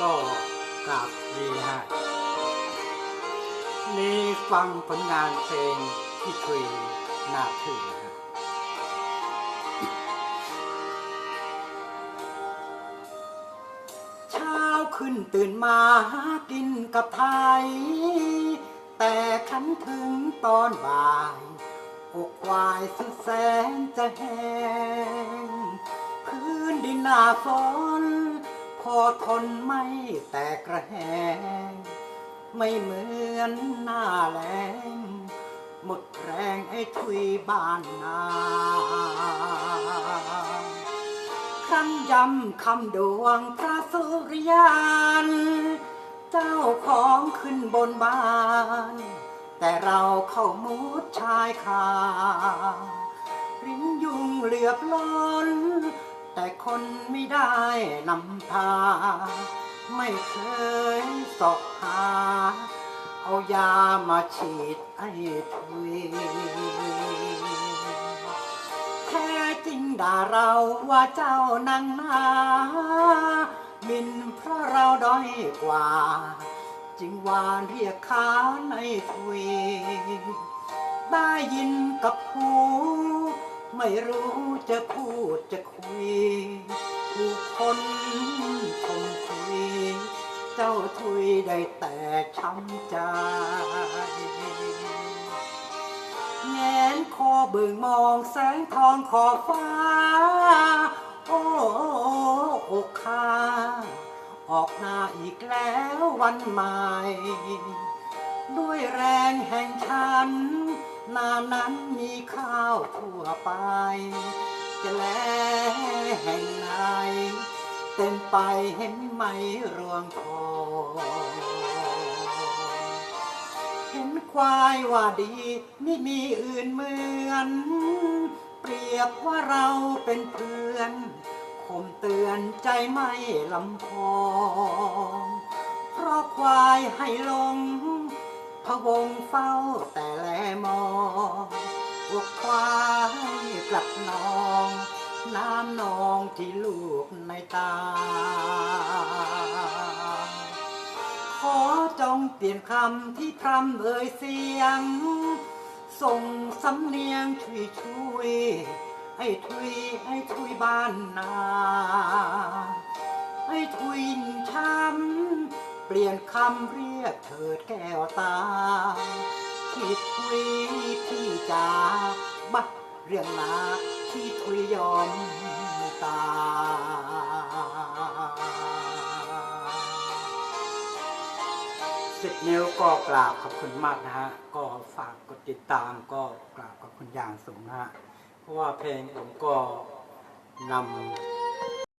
ก็กราบดีฮะนี่ฟังผลงานเพลงที่คุยน่าถือนะฮะเช้าขึ้นตื่นมาหากินกับไทย แต่ขันถึงตอนบ่ายอกควายสุดแสนจะแห้งพื้นดินหน้าฝนพอทนม่ แตกกระแหงไม่เหมือนหน้าแรงหมดแรงไอ้ทุยบ้านนาครั้นยำคำดวงพระสุริยานเจ้าของขึ้นบนบ้าน แต่เราเข้ามุดชายคาริ้นยุงเหลือบล้น แต่คนไม่ได้นำพา ไม่เคยสอกหา เอายามาฉีดไอ้ทุยแท้จริงด่าเราว่าเจ้านางนามินเพราะเราด้อยกว่า จึงวานเรียกขาในทุยได้ยินกับหูไม่รู้จะพูดจะคุยผู้คนคง เจ้าทุยได้แต่ช้ำใจแงนคอเบิ่งมองแสงทองขอบฟ้า โอ้อกคาออกหน้าอีกแล้ววันใหม่ ด้วยแรงแห่งฉัน นานั้นมีข้าวทั่วไป จะแลแห่งไหน เต็มไปเห็นไหมรวงทองเห็นควายว่าดีไม่มีอื่นเหมือน เปรียบว่าเราเป็นเพื่อนคมเตือนใจไม่ลำพองเพราะควายให้ลงพะวงเฝ้าแต่แลมองอกควายกลับนอง น้ำนองที่ลูกในตา ขอจองเปลี่ยนคำที่พรำเอ่ยเสียง ส่งสำเนียงช่วยช่วยไอ้ทุยไอ้ทุยบ้านนาไอ้ทุยช้ำเปลี่ยนคำเรียกเถิดแก้วตาที่ทุยพี่จ๋าบัดเรื่องนา ยอมตายสิบนิ้วก็กราบขอบคุณมากนะฮะ ก็ฝากกดติดตามก็กราบขอบคุณอย่างสูงนะฮะ เพราะว่าเพลงผมก็นำ